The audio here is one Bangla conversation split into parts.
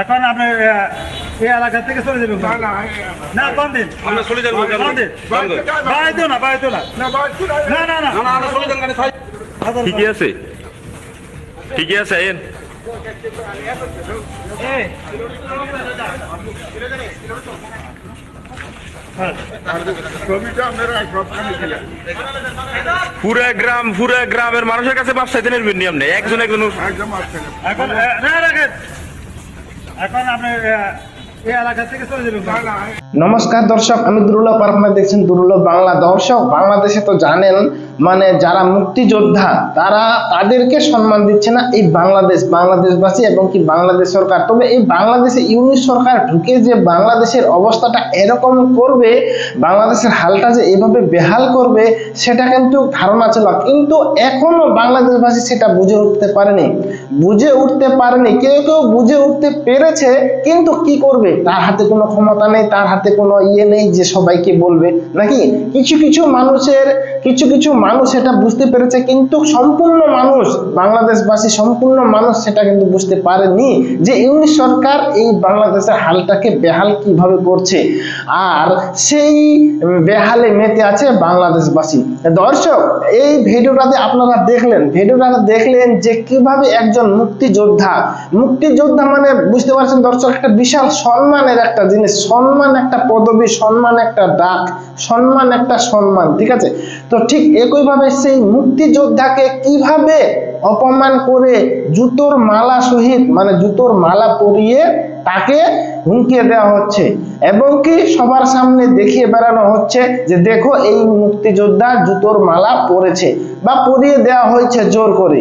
এখন আপনি এই এলাকা থেকে চলে যাবেন না না না কোন দিন। আমরা চলে যাব কোন দিন। বাড়াইতো না বাড়াইতো না। না না। না না না। না আমরা চলে যান ঠিকই আছে। ঠিকই আছে আইন সবখানে দিলেন পুরা গ্রাম পুরা গ্রামের মানুষের কাছে বাপ চাইতে নেবেন নি আপনি একজন একজন এখন রাখেন। এখন আপনি নমস্কার দর্শক, আমি দুর্লভ আর আপনারা দেখছেন দুর্লভ বাংলা। দর্শক, বাংলাদেশে তো জানেন মানে যারা মুক্তিযোদ্ধা, তারা তাদেরকে সম্মান দিচ্ছে না এই বাংলাদেশ, বাংলাদেশবাসী এবং কি বাংলাদেশ সরকার। তবে এই বাংলাদেশে ইউনিট সরকার ঢুকে যে বাংলাদেশের অবস্থাটা এরকম করবে, বাংলাদেশের হালটা যে এভাবে বেহাল করবে, সেটা কিন্তু ধারণা ছিল। কিন্তু এখনও বাংলাদেশবাসী সেটা বুঝে উঠতে পারেনি। বুঝে উঠতে পারেনি। কেউ কেউ বুঝে উঠতে পেরেছে, কিন্তু কি করবে? তার হাতে কোনো ক্ষমতা নেই, তার হাতে কোনো ইয়ে নেই যে সবাইকে বলবে। নাকি? কিছু কিছু মানুষের, কিছু কিছু মানুষ সেটা বুঝতে পেরেছে, কিন্তু সম্পূর্ণ মানুষ, বাংলাদেশবাসী সম্পূর্ণ মানুষ সেটা কিন্তু বুঝতে পারেনি যে ইউনিট সরকার এই বাংলাদেশের হালটাকে বেহাল কীভাবে করছে। আর সেই বেহালে মেতে আছে বাংলাদেশবাসী। দর্শক, এই ভিডিওটাতে আপনারা দেখলেন ভিডিওটাতে দেখলেন যে কীভাবে একজন মুক্তিযোদ্ধা মুক্তিযোদ্ধা মানে বুঝতে পারছেন দর্শক, একটা বিশাল সম্মানের একটা জিনিস, সম্মান একটা পদবী, সম্মান একটা ডাক, সম্মান একটা সম্মান, ঠিক আছে? তো ঠিক একইভাবে সেই মুক্তিযোদ্ধাকে কীভাবে অপমান করে জুতোর মালা সহিত মানে জুতোর মালা পরিয়ে তাকে হুমকিয়ে দেওয়া হচ্ছে এবং কি সবার সামনে দেখিয়ে বেড়ানো হচ্ছে যে দেখো এই মুক্তিযোদ্ধা জুতোর মালা পরেছে বা পরিয়ে দেওয়া হয়েছে জোর করে।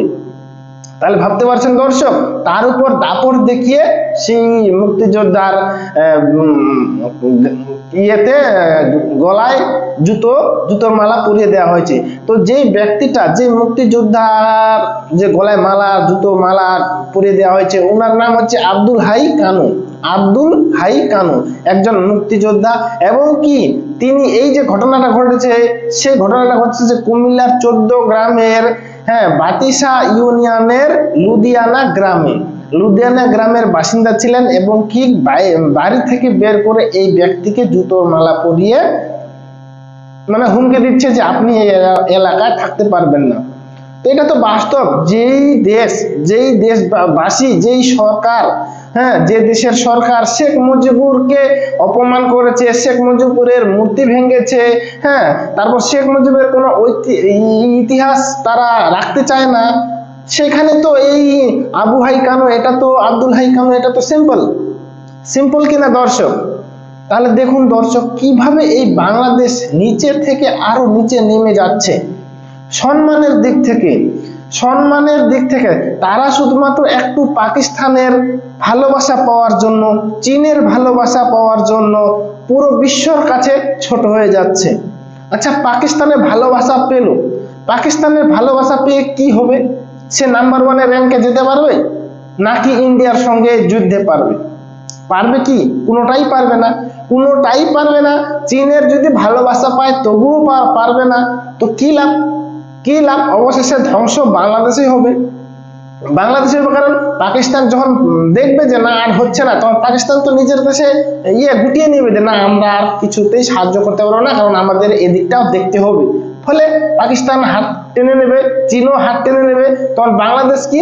তাহলে ভাবতে পারছেন দর্শক, তার উপর দাপট দেখিয়ে সেই মুক্তিযোদ্ধার ইয়েতে গলায় জুতো, জুতোর মালা পরিয়ে দেওয়া হয়েছে। তো যেই ব্যক্তিটা যে মুক্তিযোদ্ধার যে গলায় মালা, জুতো, মালা পরিয়ে দেওয়া হয়েছে, ওনার নাম হচ্ছে আব্দুল হাই কানু। আব্দুল হাই কানু, একজন মুক্তিযোদ্ধা। এবং কি, তিনি এই যে ঘটনাটা ঘটেছে, সেই ঘটনাটা ঘটেছে যে কুমিল্লার চোদ্দ গ্রামের হ্যাঁ বাতিসা ইউনিয়নের লুধিয়ানা গ্রামে। লুধিয়ানা গ্রামের বাসিন্দা ছিলেন এবং কি বাড়ি থেকে বের করে এই ব্যক্তিকে জুতোর মালা পরিয়ে মানে হুমকে দিচ্ছে যে আপনি এই এলাকায় থাকতে পারবেন না। তো এটা তো বাস্তব। যেই দেশ যেই দেশবাসী যেই সরকার হ্যাঁ যে দেশের সরকার শেখ মুজিবুরকে অপমান করেছে, শেখ মুজিবুরের মূর্তি ভেঙেছে হ্যাঁ তারপর শেখ মুজিবের কোনো ইতিহাস তারা রাখতে চায় না, সেখানে তো এই আবু হাই কানু, এটা তো আব্দুল হাই কানু, এটা তো সিম্পল সিম্পল কিনা দর্শক? তাহলে দেখুন দর্শক, কীভাবে এই বাংলাদেশ নিচে থেকে আরও নিচে নেমে যাচ্ছে। সম্মানের দিক থেকে সম্মানের দিক থেকে তারা শুধুমাত্র একটু পাকিস্তানের ভালোবাসা পাওয়ার জন্য, চীনের ভালোবাসা পাওয়ার জন্য পুরো বিশ্বর কাছে ছোট হয়ে যাচ্ছে। আচ্ছা পাকিস্তানের ভালোবাসা পেল। পাকিস্তানের ভালোবাসা পেয়ে কি হবে? সে নাম্বার ওয়ানের র্যাঙ্কে যেতে পারবে? নাকি ইন্ডিয়ার সঙ্গে যুদ্ধে পারবে? পারবে কি? কোনোটাই পারবে না। কোনোটাই পারবে না। চীনের যদি ভালোবাসা পায়, তবুও পারবে না। তো কি লাভ? কি লাভ? অবশেষে ধ্বংস বাংলাদেশেই হবে। বাংলাদেশের কারণ পাকিস্তান যখন দেখবে যে না, আর হচ্ছে না, তখন পাকিস্তান তো নিজের দেশে ইয়ে গুটিয়ে নেবে যে না, আমরা আর কিছুতেই সাহায্য করতে পারব না, কারণ আমাদের এদিকটাও দেখতে হবে। ফলে পাকিস্তান হাত টেনে নেবে, চীনও হাত টেনে নেবে, তখন বাংলাদেশ কি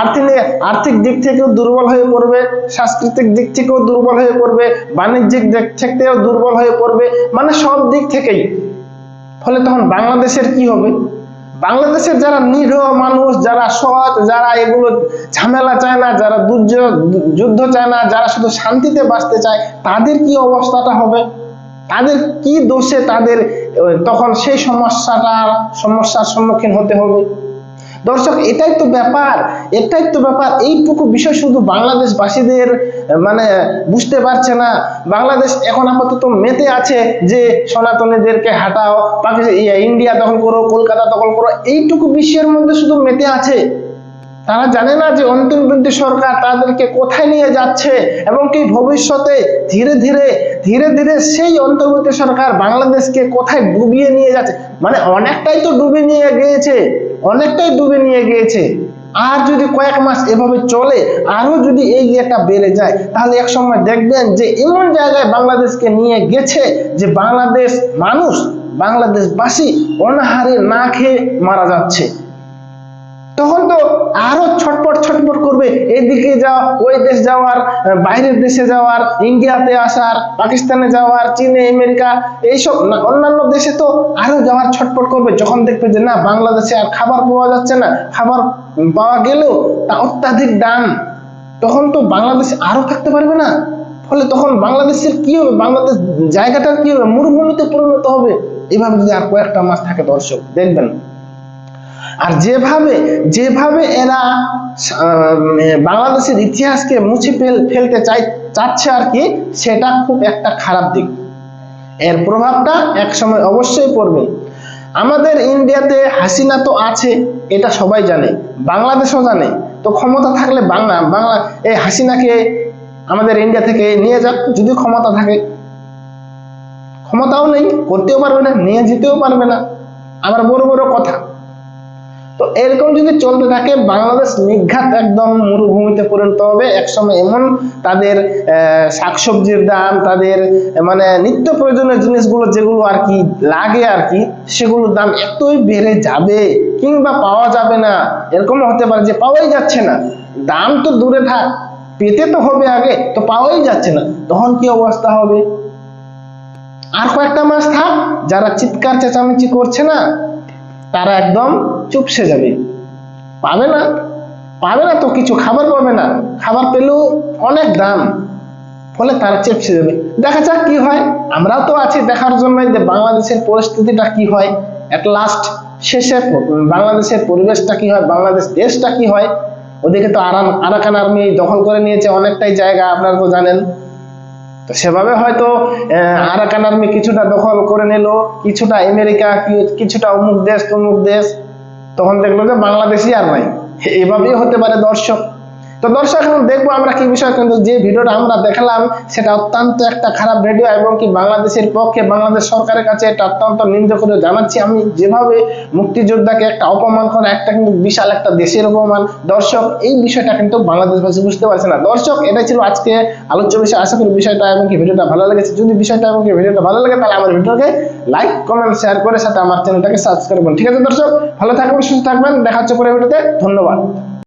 আর্থিক আর্থিক দিক থেকেও দুর্বল হয়ে পড়বে, সাংস্কৃতিক দিক থেকেও দুর্বল হয়ে পড়বে, বাণিজ্যিক দিক থেকেও দুর্বল হয়ে পড়বে মানে সব দিক থেকেই। ফলে তখন বাংলাদেশের কি হবে? বাংলাদেশের যারা নিরীহ মানুষ, যারা সৎ, যারা এগুলো ঝামেলা চায় না, যারা যুদ্ধ চায় না, যারা শুধু শান্তিতে বাঁচতে চায়, তাদের কি অবস্থাটা হবে? তাদের কি দোষে তাদের, তখন সেই সমস্যাটা, সমস্যার সম্মুখীন হতে হবে? দর্শক, এটাই তো ব্যাপার, এটাই তো ব্যাপার। এইটুকু বিষয় শুধু বাংলাদেশবাসীদের মানে বুঝতে পারছে না। বাংলাদেশ এখন আপাতত মেতে আছে যে সনাতনীদেরকে হাঁটাও পাকিস্তান ইন্ডিয়া দখল করো, কলকাতা দখল করো, এইটুকু বিশ্বের মধ্যে শুধু মেতে আছে। তারা জানে না যে অন্তর্বর্তী সরকার তাদেরকে কোথায় নিয়ে যাচ্ছে এবং কি ভবিষ্যতে ধীরে ধীরে ধীরে ধীরে সেই অন্তর্বর্তী সরকার বাংলাদেশকে কোথায় ডুবিয়ে নিয়ে যাচ্ছে। মানে অনেকটাই তো ডুবে নিয়ে গিয়েছে। অনেকটাই ডুবে নিয়ে গিয়েছে। আর যদি কয়েক মাস এভাবে চলে আরও যদি এই ইয়েটা বেড়ে যায়, তাহলে এক সময় দেখবেন যে এমন জায়গায় বাংলাদেশকে নিয়ে গেছে যে বাংলাদেশ মানুষ, বাংলাদেশবাসী অনাহারে না খেয়ে মারা যাচ্ছে। তখন তো আরও ছটপট ছটপট করবে। এইদিকে যাও, ওই দেশ যাওয়ার, বাইরের দেশে যাওয়ার, ইন্ডিয়াতে আসার, পাকিস্তানে যাওয়ার, চীনে, আমেরিকা, এইসব অন্যান্য দেশে তো আরও যাওয়ার ছটপট করবে। যখন দেখবে যে না, বাংলাদেশে আর খাবার পাওয়া যাচ্ছে না, খাবার পাওয়া গেলেও তা অত্যাধিক দাম, তখন তো বাংলাদেশে আরও থাকতে পারবে না। ফলে তখন বাংলাদেশের কি হবে? বাংলাদেশ জায়গাটার কি হবে? মরুভূমিতে পরিণত হবে। এভাবে যদি আর কয়েকটা মাস থাকে দর্শক, দেখবেন। আর যেভাবে যেভাবে এরা বাংলাদেশের ইতিহাসকে মুছে ফেল- ফেলতে চাই, চাচ্ছে আর কি, সেটা খুব একটা খারাপ দিক। এর প্রভাবটা এক সময় অবশ্যই পড়বে। আমাদের ইন্ডিয়াতে হাসিনা তো আছে, এটা সবাই জানে, বাংলাদেশও জানে। তো ক্ষমতা থাকলে বাংলা বাংলা, এই হাসিনাকে আমাদের ইন্ডিয়া থেকে নিয়ে যাক, যদি ক্ষমতা থাকে। ক্ষমতাও নেই, করতেও পারবে না, নিয়ে যেতেও পারবে না। আবার বড় বড় কথা তো এরকম যদি চলতে থাকে, বাংলাদেশ নিঘাত একদম মরুভূমিতে পরিণত হবে। একসময় এমন তাদের শাকসবজির দাম, তাদের মানে নিত্য প্রয়োজনীয় জিনিসগুলো যেগুলো আর কি লাগে আর কি, সেগুলোর দাম এতই বেড়ে যাবে কিংবা পাওয়া যাবে না। এরকম হতে পারে যে পাওয়াই যাচ্ছে না। দাম তো দূরে থাক, পেতে তো হবে আগে, তো পাওয়াই যাচ্ছে না। তখন কি অবস্থা হবে? আর কয়েকটা মাস থাক, যারা চিৎকার চেঁচামেচি করছে না তারা একদম চুপসে যাবে। পাবে না। পাবে না তো কিছু, খাবার পাবে না। খাবার পেলেও অনেক দাম। ফলে তারা চেপসে যাবে। দেখা যাক কি হয়। আমরাও তো আছি দেখার জন্য যে বাংলাদেশের পরিস্থিতিটা কি হয়। এট লাস্ট শেষে বাংলাদেশের পরিবেশটা কি হয়, বাংলাদেশ দেশটা কি হয়, ওদিকে তো আরাম আরাকান আর্মি দখল করে নিয়েছে অনেকটাই জায়গা, আপনারা তো জানেন। তো সেভাবে হয়তো আরাকান আর্মি কিছুটা দখল করে নিল, কিছুটা আমেরিকা কিছুটা অমুক দেশ, তমুক দেশ। তখন দেখল যে বাংলাদেশই আর নাই। এভাবেই হতে পারে দর্শক। তো দর্শক, এখন দেখব আমরা কি বিষয়, কিন্তু যে ভিডিওটা আমরা দেখালাম, সেটা অত্যন্ত একটা খারাপ ভিডিও এবং কি বাংলাদেশের পক্ষে, বাংলাদেশ সরকারের কাছে এটা অত্যন্ত নিন্দা করে জানাচ্ছি। আমি যেভাবে মুক্তিযোদ্ধাকে একটা অপমান করা, একটা কিন্তু বিশাল একটা দেশের অপমান। দর্শক, এই বিষয়টা কিন্তু বাংলাদেশবাসী বুঝতে পারছে না। দর্শক এটা ছিল আজকে আলোচ্য বিষয়। আশা করি বিষয়টা এবং কি ভিডিওটা ভালো লেগেছে। যদি বিষয়টা এবং কি ভিডিওটা ভালো লাগে, তাহলে আমার ভিডিওকে লাইক, কমেন্ট, শেয়ার করে সাথে আমার চ্যানেলটাকে সাবস্ক্রাইব করুন। ঠিক আছে দর্শক, ভালো থাকবেন, সুস্থ থাকবেন। দেখা হচ্ছে পরে ভিডিওতে। ধন্যবাদ।